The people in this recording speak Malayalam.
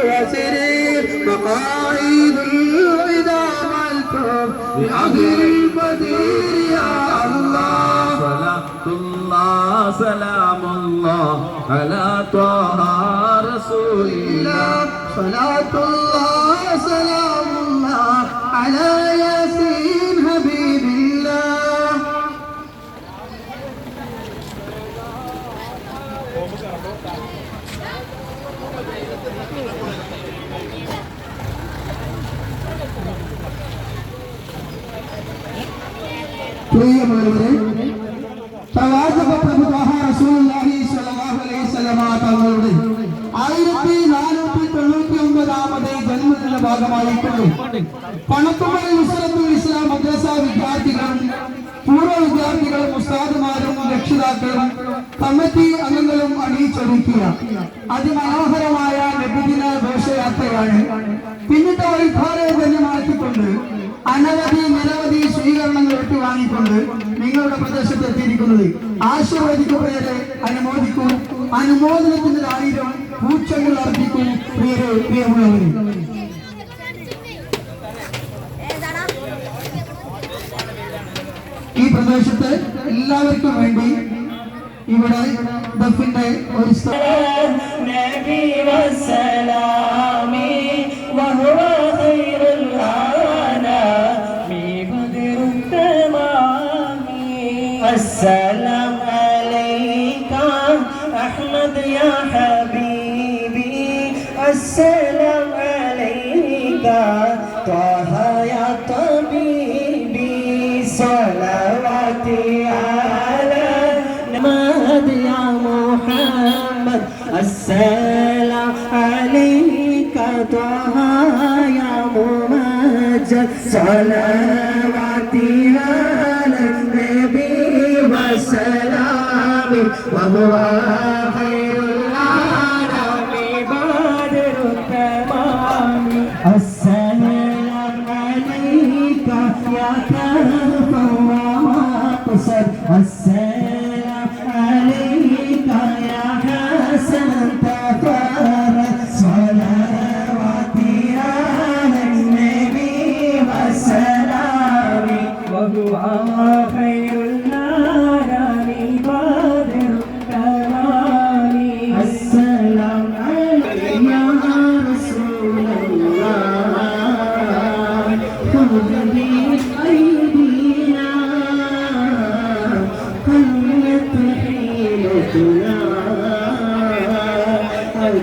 وسرير مقاعد إذا عملتم بأمر المدير يا الله. صلاة الله سلام الله على طه رسول الله. صلاة الله سلام الله على ياسين حبيب الله. വസല്ലമ തങ്ങളുടെ ആയിരത്തി നാനൂറ്റി തൊണ്ണൂറ്റി ഒമ്പതാമത് ജന്മദിന ഭാഗമായിക്കൊണ്ട് പണത്തുമൽ വിദ്യാർത്ഥികളും ഉസ്താദുമാരും രക്ഷിതാക്കളും കമ്മിറ്റി അംഗങ്ങളും അണിയിച്ചൊരുക്കിയ അതിമനോഹരമായ നബിദിന ഘോഷയാത്രയാണ്. പിന്നിട്ട വൈഭാരെ മാറ്റിക്കൊണ്ട് അനവധി നിരവധി സ്വീകരണങ്ങൾ വാങ്ങിക്കൊണ്ട് നിങ്ങളുടെ പ്രദേശത്ത് എത്തിയിരിക്കുന്നത് ആശീർവദിക്കപ്പെട്ടവരെ അനുമോദിക്കൂ. അനുമോദനത്തിന്റെ ആയിരം പൂച്ചകൾ അർപ്പിക്കൂ. പ്രിയരെ പ്രിയമുള്ളവരെ. ഈ പ്രദേശത്ത് എല്ലാവർക്കും വേണ്ടി ഇവിടെ ദഫിന്റെ ഒരു സ്ഥലം نبي والسلام وهو خير الأنام بدر التمام السلام عليك أحمد يا حبيبي السلام عليك على محمد يا محمد السلام عليك طه يا ممجد صلواتي على النبي وسلام وهو خير بدر التمام السلام عليك يا ومقصد السلام عليك يا حسن تفرد صلواتي على النبي والسلام وهو